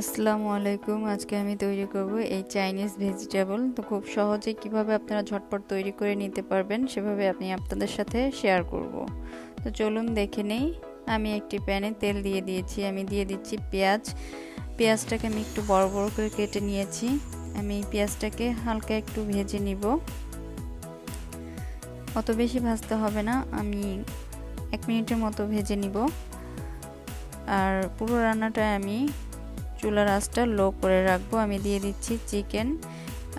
আসসালামু আলাইকুম। আজকে আমি তৈরি করব এই চাইনিজ ভেজিটেবল তো খুব সহজে কীভাবে আপনারা ঝটপট তৈরি করে নিতে পারবেন সেভাবে আমি আপনাদের সাথে শেয়ার করব। তো চলুন দেখে নেই। আমি একটি প্যানে তেল দিয়ে দিয়েছি। আমি দিয়ে দিচ্ছি পেঁয়াজ। পেঁয়াজটাকে আমি একটু বড় বড় করে কেটে নিয়েছি। আমি পেঁয়াজটাকে হালকা একটু ভেজে নিব। অত বেশি ভাজতে হবে না। আমি এক মিনিটের মতো ভেজে নিব। আর পুরো রান্নাটা আমি চুলার আঁচটা লো করে রাখব। আমি দিয়ে দিচ্ছি চিকেন।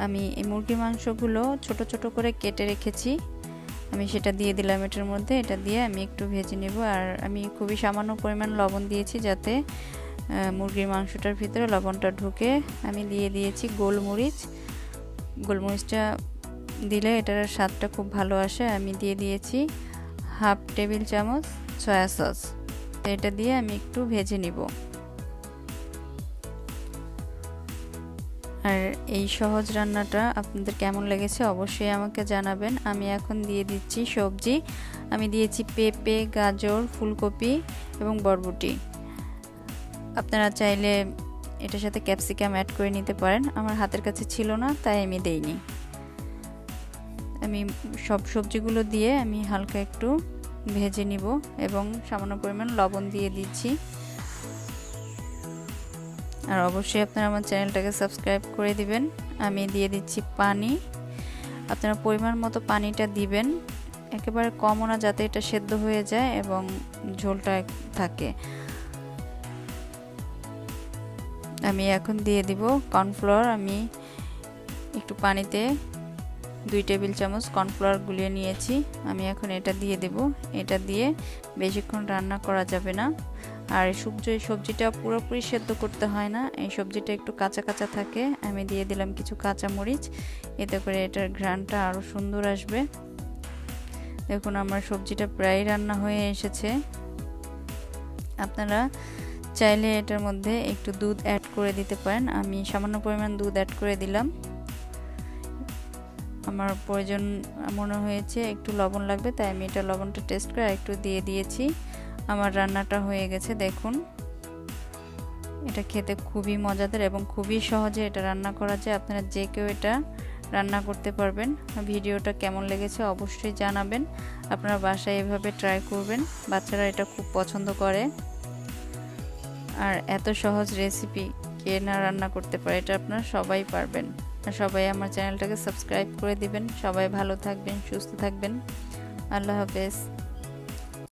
আমি এই মুরগির মাংসগুলো ছোট ছোট করে কেটে রেখেছি। আমি সেটা দিয়ে দিলাম এটার মধ্যে। এটা দিয়ে আমি একটু ভেজে নেব। আর আমি খুবই সামান্য পরিমাণ লবণ দিয়েছি যাতে মুরগির মাংসটার ভিতরে লবণটা ঢুকে। আমি দিয়ে দিয়েছি গোলমরিচ। গোলমরিচটা দিলে এটার স্বাদটা খুব ভালো আসে। আমি দিয়ে দিয়েছি হাফ টেবিল চামচ সয়া সস। এটা দিয়ে আমি একটু ভেজে নিব। আর এই সহজ রান্নাটা আপনাদের কেমন লেগেছে অবশ্যই আমাকে জানাবেন। আমি এখন দিয়ে দিচ্ছি সবজি। আমি দিয়েছি পেঁপে, গাজর, ফুলকপি এবং বরবটি। আপনারা চাইলে এটার সাথে ক্যাপসিকাম অ্যাড করে নিতে পারেন। আমার হাতের কাছে ছিল না, তাই আমি দেইনি। আমি সব সবজিগুলো দিয়ে আমি হালকা একটু ভেজে নিব এবং সামান্য পরিমাণ লবণ দিয়ে দিচ্ছি। আর অবশ্যই আপনারা আমার চ্যানেলটাকে সাবস্ক্রাইব করে দিবেন। আমি দিয়ে দিচ্ছি পানি। আপনারা পরিমাণ মতো পানিটা দিবেন। একেবারে কমও না যাতে এটা সেদ্ধ হয়ে যায় এবং ঝোলটা থাকে। আমি এখন দিয়ে দিব কর্নফ্লাওয়ার আমি একটু পানিতে দুই টেবিল চামচ কর্নফ্লাওয়ার গুলিয়ে নিয়েছি। আমি এখন এটা দিয়ে দেব। এটা দিয়ে বেশিক্ষণ রান্না করা যাবে না। আর সবজি সবজিটা পুরোপুরি সেদ্ধ করতে হয় না। এই সবজিটা একটু কাঁচা কাঁচা থাকে। আমি দিয়ে দিলাম কিছু কাঁচা মরিচ এতে করে এটার ঘ্রানটা আরও সুন্দর আসবে। দেখুন, আমার সবজিটা প্রায় রান্না হয়ে এসেছে। আপনারা চাইলে এটার মধ্যে একটু দুধ অ্যাড করে দিতে পারেন। আমি সামান্য পরিমাণ দুধ অ্যাড করে দিলাম। আমার প্রয়োজন মনে হয়েছে, একটু লবণ লাগবে, তাই আমি এটা লবণটা টেস্ট করে একটু দিয়ে দিয়েছি। আমার রান্নাটা হয়ে গেছে, দেখুন। এটা খেতে খুবই মজাদার এবং খুবই সহজে এটা রান্না করা যায়। আপনারা যে কেউ এটা রান্না করতে পারবেন। ভিডিওটা কেমন লেগেছে অবশ্যই জানাবেন। আপনারা বাসায় এভাবে ট্রাই করবেন, বাচ্চারা এটা খুব পছন্দ করে। আর এত সহজ রেসিপি কে না রান্না করতে পারে, এটা আপনারা সবাই পারবেন। সবাই আমার চ্যানেলটাকে সাবস্ক্রাইব করে দিবেন। সবাই ভালো থাকবেন সুস্থ থাকবেন। আল্লাহ হাফেজ।